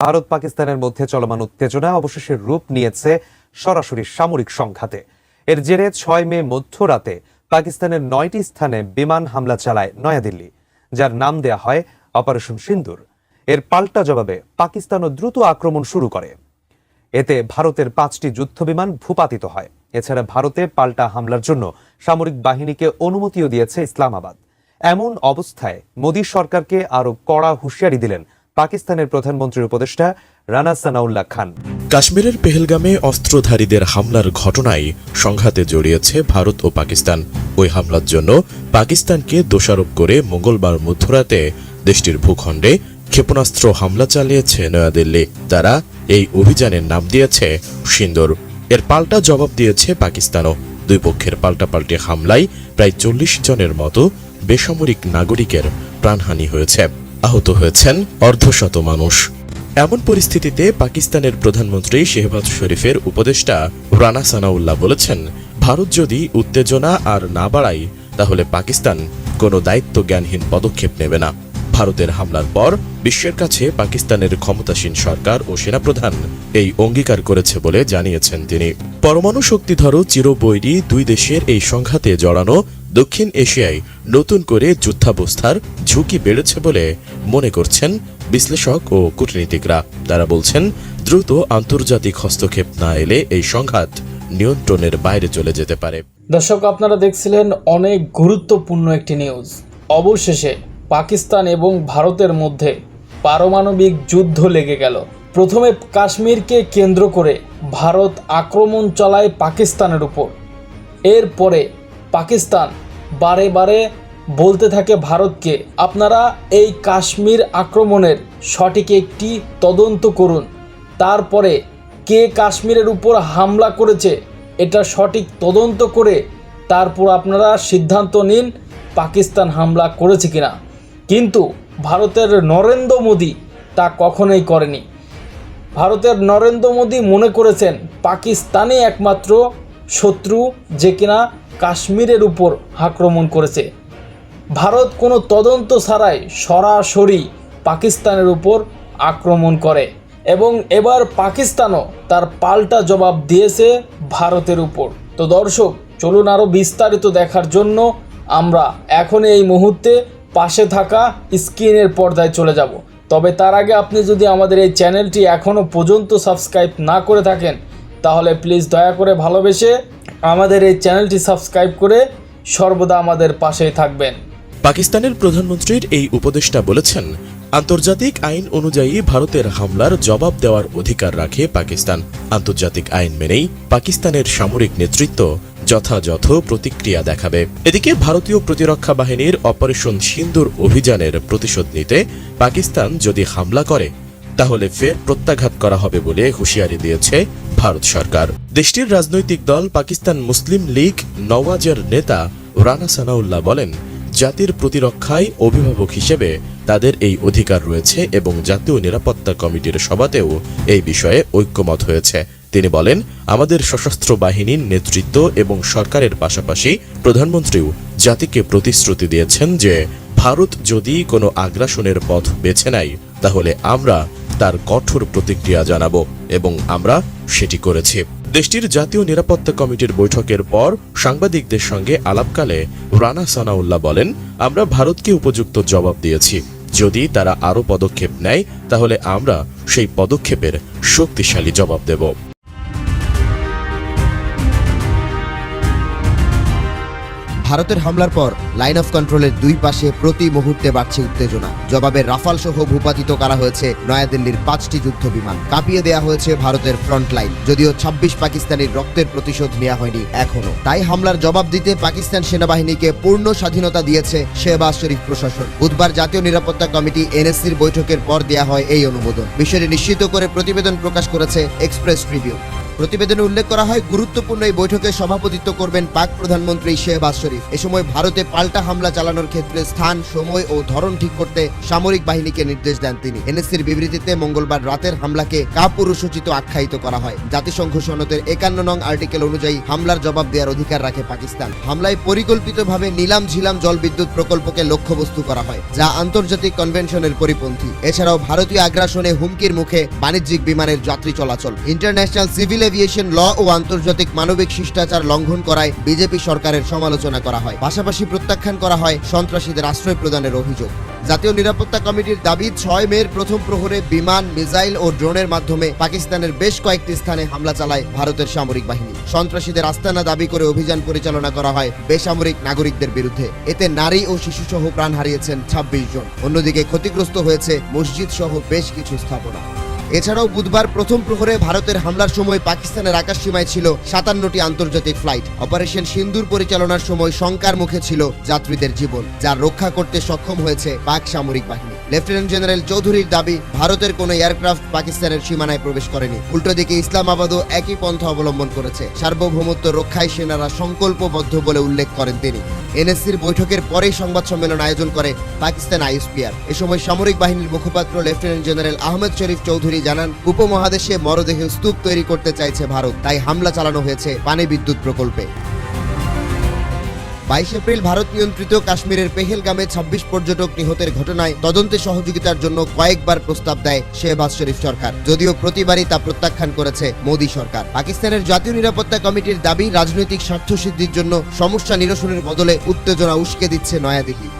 ভারত পাকিস্তানের মধ্যে চলমান উত্তেজনা অবশেষে রূপ নিয়েছে সরাসরি সামরিক সংঘাতে। এর জেরে ছয় মে মধ্যরাতে পাকিস্তানের নয়টি স্থানে বিমান হামলা চালায় নয়াদিল্লি, যার নাম দেয়া হয় অপারেশন সিন্দুর। এর পাল্টা জবাবে পাকিস্তানও দ্রুত আক্রমণ শুরু করে। এতে ভারতের পাঁচটি যুদ্ধবিমান ভূপাতিত হয়। এছাড়া ভারতে পাল্টা হামলার জন্য সামরিক বাহিনীকে অনুমতিও দিয়েছে ইসলামাবাদ। এমন অবস্থায় মোদী সরকারকে আরও কড়া হুঁশিয়ারি দিলেন পাকিস্তানের প্রধানমন্ত্রীর উপদেষ্টা রানা সানাউল্লাহ খান। কাশ্মীরের পেহেলগামে অস্ত্রধারীদের হামলার ঘটনায় সংঘাতে জড়িয়েছে ভারত ও পাকিস্তান। ওই হামলার জন্য পাকিস্তানকে দোষারোপ করে মঙ্গলবার মধ্যরাতে দেশটির ভূখণ্ডে ক্ষেপণাস্ত্র হামলা চালিয়েছে নয়াদিল্লি। তারা এই অভিযানের নাম দিয়েছে সিন্দুর। এর পাল্টা জবাব দিয়েছে পাকিস্তানও। দুই পক্ষের পাল্টাপাল্টি হামলায় প্রায় চল্লিশ জনের মতো বেসামরিক নাগরিকের প্রাণহানি হয়েছে। আহত হয়েছেন অর্ধশত মানুষ। এমন পরিস্থিতিতে পাকিস্তানের প্রধানমন্ত্রী শেহবাজ শরীফের উপদেষ্টা রানা সানাউল্লাহ বলেছেন, ভারত যদি উত্তেজনা আর না বাড়ায়, তাহলে পাকিস্তান কোনো দায়িত্ব জ্ঞানহীন পদক্ষেপ নেবে না। ভারতের হামলার পর বিশ্বের কাছে পাকিস্তানের ক্ষমতাসীন সরকার ও সেনাপ্রধান এই অঙ্গীকার করেছে বলে জানিয়েছেন তিনি। পরমাণু শক্তিধরও চিরবৈরী দুই দেশের এই সংঘাতে জড়ানো দক্ষিণ এশিয়ায় নতুন করে যুদ্ধাবস্থার ঝুঁকি বেড়েছে বলে মনে করছেন বিশ্লেষক ও কূটনীতিকরা। তারা বলছেন, দ্রুত আন্তর্জাতিক হস্তক্ষেপ না এলে এই সংঘাত নিয়ন্ত্রণের বাইরে চলে যেতে পারে। দর্শক, আপনারা দেখছিলেন অনেক গুরুত্বপূর্ণ একটি নিউজ। অবশেষে পাকিস্তান এবং ভারতের মধ্যে পারমাণবিক যুদ্ধ লেগে গেল। প্রথমে কাশ্মীরকে কেন্দ্র করে ভারত আক্রমণ চালায় পাকিস্তানের উপর। এরপরে পাকিস্তান বারে বারে বলতে থাকে ভারতকে, আপনারা এই কাশ্মীর আক্রমণের সঠিক একটি তদন্ত করুন। তারপরে কে কাশ্মীরের উপর হামলা করেছে এটা সঠিক তদন্ত করে তারপর আপনারা সিদ্ধান্ত নিন পাকিস্তান হামলা করেছে কিনা। কিন্তু ভারতের নরেন্দ্র মোদী তা কখনোই করেনি। ভারতের নরেন্দ্র মোদী মনে করেছেন, পাকিস্তানই একমাত্র শত্রু যে কিনা কাশ্মীরের উপর আক্রমণ করেছে। ভারত কোনো তদন্ত ছাড়াই সরাসরি পাকিস্তানের উপর আক্রমণ করে এবং এবার পাকিস্তানও তার পাল্টা জবাব দিয়েছে ভারতের উপর। তো দর্শক, চলুন আরও বিস্তারিত দেখার জন্য আমরা এখন এই মুহূর্তে পাশে থাকা স্ক্রিনের পর্দায় চলে যাব। তবে তার আগে আপনি যদি আমাদের এই চ্যানেলটি এখনও পর্যন্ত সাবস্ক্রাইব না করে থাকেন, তাহলে প্লিজ দয়া করে ভালোবেসে আমাদের এই চ্যানেলটি সাবস্ক্রাইব করে সর্বদা আমাদের পাশেই থাকবেন। পাকিস্তানের প্রধানমন্ত্রীর এই উপদেষ্টা বলেছেন, আন্তর্জাতিক আইন অনুযায়ী ভারতের হামলার জবাব দেওয়ার অধিকার রাখে পাকিস্তান। আন্তর্জাতিক আইন মেনেই পাকিস্তানের সামরিক নেতৃত্ব যথাযথ প্রতিক্রিয়া দেখাবে। এদিকে ভারতীয় প্রতিরক্ষা বাহিনীর অপারেশন সিন্দুর অভিযানের প্রতিশোধ নিতে পাকিস্তান যদি হামলা করে, তাহলে ফের প্রত্যাঘাত করা হবে বলে হুঁশিয়ারি দিয়েছে ভারত সরকার। দেশটির রাজনৈতিক দল পাকিস্তান মুসলিম লীগ নওয়াজের নেতা রানা সানাউল্লাহ বলেন জাতির প্রতিরক্ষায় অভিভাবক হিসেবে তাদের এই অধিকার রয়েছে এবং জাতীয় নিরাপত্তা কমিটির সভাতেও এই বিষয়ে ঐক্যমত হয়েছে। তিনি বলেন, আমাদের সশস্ত্র বাহিনীর নেতৃত্ব এবং সরকারের পাশাপাশি প্রধানমন্ত্রীও জাতিকে প্রতিশ্রুতি দিয়েছেন যে, ভারত যদি কোনো আগ্রাসনের পথ বেছে নেয়, তাহলে আমরা তার কঠোর প্রতিক্রিয়া জানাব এবং আমরা সেটি করেছি। দেশটির জাতীয় নিরাপত্তা কমিটির বৈঠকের পর সাংবাদিকদের সঙ্গে আলাপকালে রানা সানাউল্লাহ বলেন, আমরা ভারতকে উপযুক্ত জবাব দিয়েছি। যদি তারা আরও পদক্ষেপ নেয়, তাহলে আমরা সেই পদক্ষেপের শক্তিশালী জবাব দেব। ভারতের হামলার পর লাইন অফ কন্ট্রোলের দুই পাশে প্রতি মুহূর্তে বাড়ছে উত্তেজনা। জবাবে রাফাল সহ ভূপাতিত করা হয়েছে নয়াদিল্লির পাঁচটি যুদ্ধ বিমান কাঁপিয়ে দেওয়া হয়েছে ভারতের ফ্রন্ট লাইন, যদিও ছাব্বিশ পাকিস্তানির রক্তের প্রতিশোধ নেওয়া হয়নি এখনও তাই হামলার জবাব দিতে পাকিস্তান সেনাবাহিনীকে পূর্ণ স্বাধীনতা দিয়েছে শেহবাজ শরীফ প্রশাসন। বুধবার জাতীয় নিরাপত্তা কমিটি এনএসসির বৈঠকের পর দেয়া হয় এই অনুমোদন। বিষয়টি নিশ্চিত করে প্রতিবেদন প্রকাশ করেছে এক্সপ্রেস ট্রিবিউন। প্রতিবেদনে উল্লেখ করা হয়, গুরুত্বপূর্ণ এই বৈঠকে সভাপতিত্ব করবেন পাক প্রধানমন্ত্রী শেহবাজ শরীফ। এ সময় ভারতে পাল্টা হামলা চালানোর ক্ষেত্রে স্থান, সময় ও ধরন ঠিক করতে সামরিক বাহিনীকে নির্দেশ দেন তিনি। এনএসসির বিবৃতিতে মঙ্গলবার রাতের হামলাকে কাপুরুষোচিত আখ্যায়িত করা হয়। জাতিসংঘ সনদের একান্ন নং আর্টিকেল অনুযায়ী হামলার জবাব দেওয়ার অধিকার রাখে পাকিস্তান। হামলায় পরিকল্পিতভাবে নিলাম ঝিলাম জলবিদ্যুৎ প্রকল্পকে লক্ষ্যবস্তু করা হয়, যা আন্তর্জাতিক কনভেনশনের পরিপন্থী। এছাড়াও ভারতীয় আগ্রাসনে হুমকির মুখে বাণিজ্যিক বিমানের যাত্রী চলাচল। ইন্টারন্যাশনাল সিভিল এভিয়েশন ল ও আন্তর্জাতিক মানবিক শিষ্টাচার লঙ্ঘন করায় বিজেপি সরকারের সমালোচনা করা হয়। পাশাপাশি প্রত্যাখ্যান করা হয় সন্ত্রাসীদের আশ্রয় প্রদানের অভিযোগ। জাতীয় নিরাপত্তা কমিটির দাবি, ছয় মের প্রথম প্রহরে বিমান, মিসাইল ও ড্রোনের মাধ্যমে পাকিস্তানের বেশ কয়েকটি স্থানে হামলা চালায় ভারতের সামরিক বাহিনী। সন্ত্রাসীদের আস্তানা দাবি করে অভিযান পরিচালনা করা হয় বেসামরিক নাগরিকদের বিরুদ্ধে। এতে নারী ও শিশুসহ প্রাণ হারিয়েছেন ছাব্বিশ জন। অন্যদিকে ক্ষতিগ্রস্ত হয়েছে মসজিদ সহ বেশ কিছু স্থাপনা। এছাড়াও বুধবার প্রথম প্রহরে ভারতের হামলার সময় পাকিস্তানের আকাশ সীমায় ছিল সাতান্নটি আন্তর্জাতিক ফ্লাইট। অপারেশন সিন্দুর পরিচালনার সময় শঙ্কার মুখে ছিল যাত্রীদের জীবন, যা রক্ষা করতে সক্ষম হয়েছে পাক সামরিক বাহিনী। লেফটেন্যান্ট জেনারেল চৌধুরীর দাবি, ভারতের কোনো এয়ারক্রাফট পাকিস্তানের সীমানায় প্রবেশ করেনি। উল্টো দিকে ইসলামাবাদও একই পন্থা অবলম্বন করেছে। সার্বভৌমত্ব রক্ষায় সেনারা সংকল্পবদ্ধ বলে উল্লেখ করেন তিনি। এনএসসির বৈঠকের পরেই সংবাদ সম্মেলন আয়োজন করে পাকিস্তান আইএসপিআর। এ সময় সামরিক বাহিনীর মুখপাত্র লেফটেন্যান্ট জেনারেল আহমেদ শরীফ চৌধুরী জানান, উপমহাদেশে মরদেহে স্তূপ তৈরি করতে চাইছে ভারত, তাই হামলা চালানো হয়েছে পানি বিদ্যুৎ প্রকল্পে। বাইশ এপ্রিল ভারত নিয়ন্ত্রিত কাশ্মীরের পেহেলগামে ছাব্বিশ পর্যটক নিহতের ঘটনায় তদন্তে সহযোগিতার জন্য কয়েকবার প্রস্তাব দেয় শেহবাজ শরীফ সরকার। যদিও প্রতিবারই তা প্রত্যাখ্যান করেছে মোদী সরকার। পাকিস্তানের জাতীয় নিরাপত্তা কমিটির দাবি, রাজনৈতিক স্বার্থ সিদ্ধির জন্য সমস্যা নিরসনের বদলে উত্তেজনা উস্কে দিচ্ছে নয়াদিল্লি।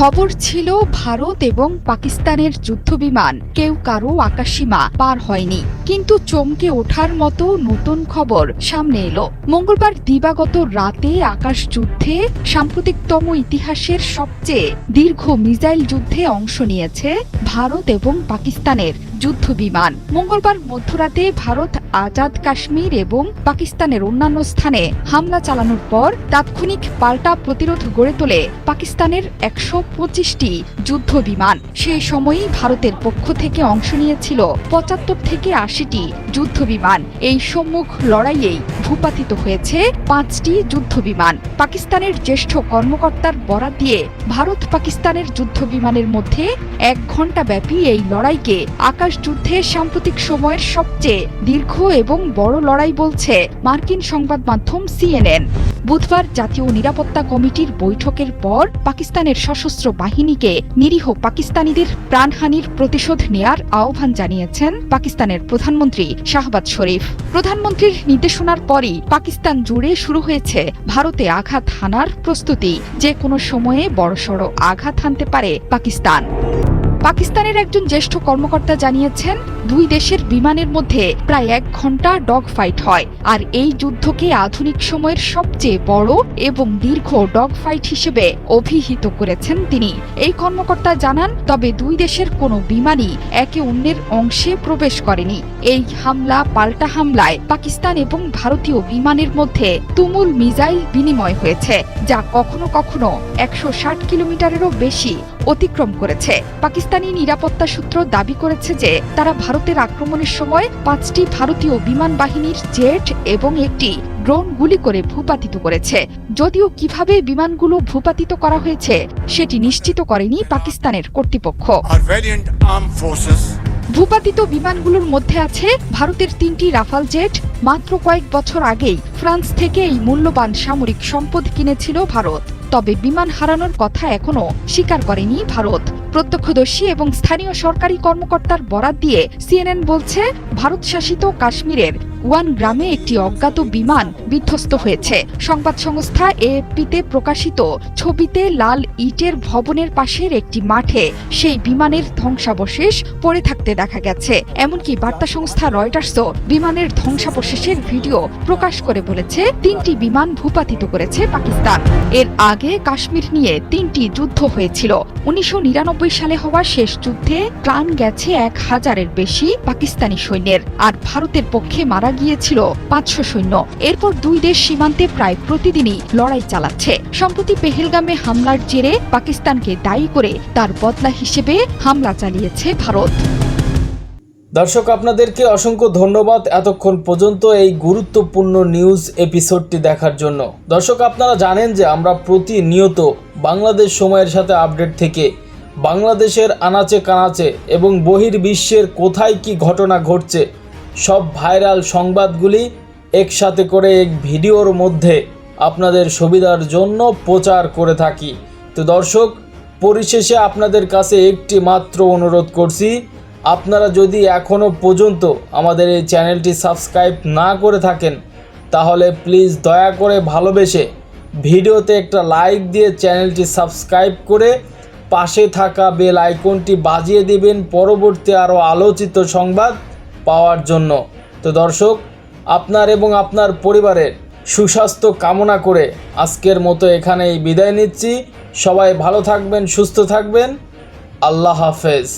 খবর ছিল ভারত এবং পাকিস্তানের যুদ্ধবিমান। কেউ কারও আকাশীমা পার হয়নি। কিন্তু চমকে ওঠার মতো নতুন খবর সামনে এলো। মঙ্গলবার দিবাগত রাতে আকাশ যুদ্ধে সাম্প্রতিকতম ইতিহাসের সবচেয়ে দীর্ঘ মিসাইল যুদ্ধে অংশ নিয়েছে ভারত এবং পাকিস্তানের যুদ্ধবিমান মঙ্গলবার মধ্যরাতে ভারত, আজাদ কাশ্মীর এবং পাকিস্তানের অন্যান্য স্থানে হামলা চালানোর পর তাৎক্ষণিক পাল্টা প্রতিরোধ গড়ে তোলে পাকিস্তানের একশো পঁচিশটি যুদ্ধ বিমান। সেই সময়ই ভারতের পক্ষ থেকে অংশ নিয়েছিল পঁচাত্তর থেকে আশিটি যুদ্ধ বিমান। এই সম্মুখ লড়াইয়েই ভূপাতিত হয়েছে পাঁচটি যুদ্ধ বিমান। পাকিস্তানের জ্যেষ্ঠ কর্মকর্তার বরাত দিয়ে ভারত পাকিস্তানের যুদ্ধ বিমানের মধ্যে এক ঘণ্টা ব্যাপী এই লড়াইকে আকাশ যুদ্ধে সাম্প্রতিক সময়ের সবচেয়ে দীর্ঘ এবং বড় লড়াই বলছে মার্কিন সংবাদ মাধ্যম সিএনএন। বুধবার জাতীয় নিরাপত্তা কমিটির বৈঠকের পর পাকিস্তানের সশস্ত্র বাহিনীকে নিরীহ পাকিস্তানিদের প্রাণহানির প্রতিশোধ নেয়ার আহ্বান জানিয়েছেন পাকিস্তানের প্রধানমন্ত্রী শাহবাজ শরীফ। প্রধানমন্ত্রীর নির্দেশনার পরই পাকিস্তান জুড়ে শুরু হয়েছে ভারতে আঘাত হানার প্রস্তুতি। যে কোনো সময়ে বড়সড় আঘাত হানতে পারে পাকিস্তান। পাকিস্তানের একজন জ্যেষ্ঠ কর্মকর্তা জানিয়েছেন, দুই দেশের বিমানের মধ্যে প্রায় এক ঘণ্টা ডগ ফাইট হয়। আর এই যুদ্ধকে আধুনিক সময়ের সবচেয়ে বড় এবং দীর্ঘ ডগ ফাইট হিসেবে অভিহিত করেছেন তিনি। এই কর্মকর্তা জানান, তবে দুই দেশের কোনো বিমানই একে অন্যের অংশে প্রবেশ করেনি। এই হামলা, পাল্টা হামলায় পাকিস্তান এবং ভারতীয় বিমানের মধ্যে তুমুল মিজাইল বিনিময় হয়েছে, যা কখনো কখনো একশো ষাট কিলোমিটারেরও বেশি অতিক্রম করেছে। পাকিস্তানি নিরাপত্তা সূত্র দাবি করেছে যে তারা ভারতের আক্রমণের সময় পাঁচটি ভারতীয় বিমান বাহিনীর জেট এবং একটি ড্রোন গুলি করে ভূপাতিত করেছে। যদিও কীভাবে বিমানগুলো ভূপাতিত করা হয়েছে সেটি নিশ্চিত করেনি পাকিস্তানের কর্তৃপক্ষ। ভূপাতিত বিমানগুলোর মধ্যে আছে ভারতের তিনটি রাফাল জেট। মাত্র কয়েক বছর আগেই ফ্রান্স থেকে এই মূল্যবান সামরিক সম্পদ কিনেছিল ভারত। তবে বিমান হারানোর কথা এখনও স্বীকার করেনি ভারত। প্রত্যক্ষদর্শী এবং স্থানীয় সরকারি কর্মকর্তার বরাত দিয়ে সিএনএন বলছে, ভারত শাসিত কাশ্মীরের ওয়ান গ্রামে একটি অজ্ঞাত বিমান বিধ্বস্ত হয়েছে। সংবাদ সংস্থা এএফপিতে প্রকাশিত ছবিতে লাল ইটের ভবনের পাশের একটি মাঠে সেই বিমানের ধ্বংসাবশেষ পড়ে থাকতে দেখা গেছে। এমনকি বার্তা সংস্থা রয়টার্সও বিমানের ধ্বংসাবশেষের ভিডিও প্রকাশ করে বলেছে, তিনটি বিমান ভূপাতিত করেছে পাকিস্তান। এর আগে কাশ্মীর নিয়ে তিনটি যুদ্ধ হয়েছিল। উনিশশো নিরানব্বই সালে হওয়া শেষ যুদ্ধে প্রাণ গেছে এক হাজারের বেশি পাকিস্তানি সৈন্যের, আর ভারতের পক্ষে মারা গিয়েছিল পাঁচশো সৈন্য। এরপর দুই দেশ সীমান্তে প্রায় প্রতিদিনই লড়াই চালাচ্ছে। সম্প্রতি পেহেলগামে হামলার জেরে পাকিস্তানকে দায়ী করে তার বদলা হিসেবে হামলা চালিয়েছে ভারত। দর্শক, আপনাদেরকে অসংখ্য ধন্যবাদ এতক্ষণ পর্যন্ত এই গুরুত্বপূর্ণ নিউজ এপিসোডটি দেখার জন্য। দর্শক, আপনারা জানেন যে আমরা প্রতিনিয়ত বাংলাদেশ সময়ের সাথে আপডেট থেকে বাংলাদেশের আনাচে কানাচে এবং বহির্বিশ্বের কোথায় কি ঘটনা ঘটছে, সব ভাইরাল সংবাদগুলি একসাথে করে এক ভিডিওর মধ্যে আপনাদের সুবিধার জন্য প্রচার করে থাকি। তো দর্শক, পরিশেষে আপনাদের কাছে একটি মাত্র অনুরোধ করছি, আপনারা যদি এখনও পর্যন্ত আমাদের এই চ্যানেলটি সাবস্ক্রাইব না করে থাকেন, তাহলে প্লিজ দয়া করে ভালোবেসে ভিডিওতে একটা লাইক দিয়ে চ্যানেলটি সাবস্ক্রাইব করে পাশে থাকা বেল আইকনটি বাজিয়ে দিবেন পরবর্তী আরও আলোচিত সংবাদ পাওয়ার জন্য। তো দর্শক, আপনার এবং আপনার পরিবারের সুস্বাস্থ্য কামনা করে আজকের মতো এখানেই বিদায় নিচ্ছি। সবাই ভালো থাকবেন, সুস্থ থাকবেন। আল্লাহ হাফেজ।